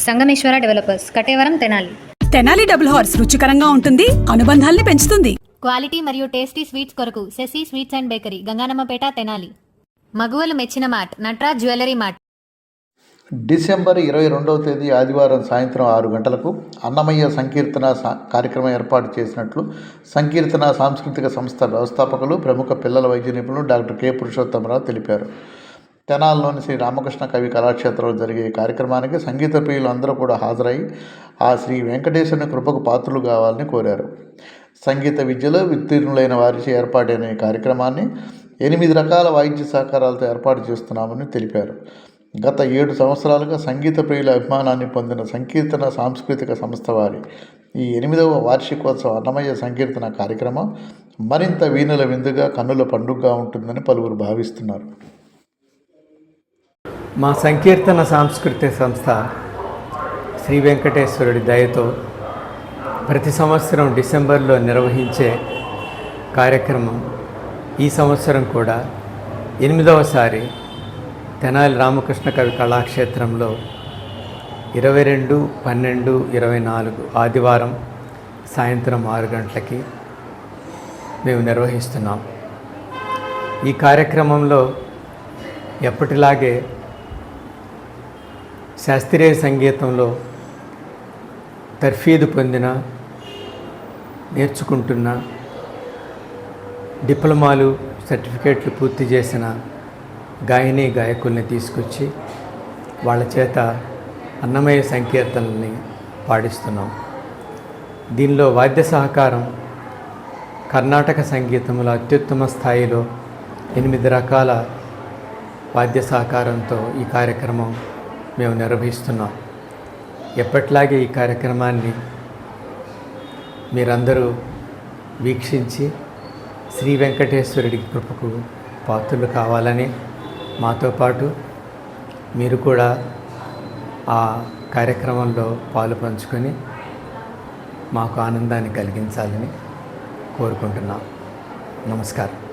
Sangameswara developers Katevaram Tenali. Tenali double horse రుచికరంగా ఉంటుంది అనుబంధాల్ని పెంచుతుంది. క్వాలిటీ మరియు టేస్టీ స్వీట్స్ కొరకు Sasi sweets and bakery Gangannamapeta Tenali. మగువలు మెచ్చిన mart Natraj jewellery mart December ఇరవై రెండవ తేదీ ఆదివారం సాయంత్రం ఆరు గంటలకు అన్నమయ్య సంకీర్తన సా- కార్యక్రమం ఏర్పాటు చేసినట్లు సంకీర్తన సాంస్కృతిక సంస్థ వ్యవస్థాపకులు ప్రముఖ పిల్లల వైద్య నిపుణులు డాక్టర్ కె. పురుషోత్తమరావు తెలిపారు. తెనాల్లోని శ్రీ రామకృష్ణ కవి కళాక్షేత్రంలో జరిగే కార్యక్రమానికి సంగీత ప్రియులు అందరూ కూడా హాజరై ఆ శ్రీ వెంకటేశ్వరుని కృపకు పాత్రలు కావాలని కోరారు. సంగీత విద్యలో ఉత్తీర్ణులైన వారిచే ఏర్పాటైన ఈ కార్యక్రమాన్ని ఎనిమిది రకాల వాయిద్య సహకారాలతో ఏర్పాటు చేస్తున్నామని తెలిపారు. గత ఏడు సంవత్సరాలుగా సంగీత ప్రియుల అభిమానాన్ని పొందిన సంకీర్తన సాంస్కృతిక సంస్థ వారి ఈ ఎనిమిదవ వార్షికోత్సవ అన్నమయ్య సంకీర్తన కార్యక్రమం మరింత వీణుల విందుగా కన్నుల పండుగగా ఉంటుందని పలువురు భావిస్తున్నారు. మా సంకీర్తన సాంస్కృతిక సంస్థ శ్రీ వెంకటేశ్వరుడి దయతో ప్రతి సంవత్సరం డిసెంబర్లో నిర్వహించే కార్యక్రమం ఈ సంవత్సరం కూడా ఎనిమిదవసారి తెనాలి రామకృష్ణ కవి కళాక్షేత్రంలో ఇరవై రెండు పన్నెండు ఇరవై నాలుగు ఆదివారం సాయంత్రం ఆరు గంటలకి మేము నిర్వహిస్తున్నాం. ఈ కార్యక్రమంలో ఎప్పటిలాగే శాస్త్రీయ సంగీతంలో తర్ఫీదు పొందిన నేర్చుకుంటున్న డిప్లొమాలు సర్టిఫికేట్లు పూర్తి చేసిన గాయని గాయకుల్ని తీసుకొచ్చి వాళ్ళ చేత అన్నమయ్య సంకీర్తనల్ని పాడిస్తున్నాం. దీనిలో వాద్య సహకారం కర్ణాటక సంగీతంలో అత్యుత్తమ స్థాయిలో ఎనిమిది రకాల వాద్య సహకారంతో ఈ కార్యక్రమం మేము నిర్వహిస్తున్నాం. ఎప్పట్లాగే ఈ కార్యక్రమాన్ని మీరందరూ వీక్షించి శ్రీ వెంకటేశ్వరుడి కృపకు పాత్రలు కావాలని మాతో పాటు మీరు కూడా ఆ కార్యక్రమంలో పాలు పంచుకొని మాకు ఆనందాన్ని కలిగించాలని కోరుకుంటున్నాం. నమస్కారం.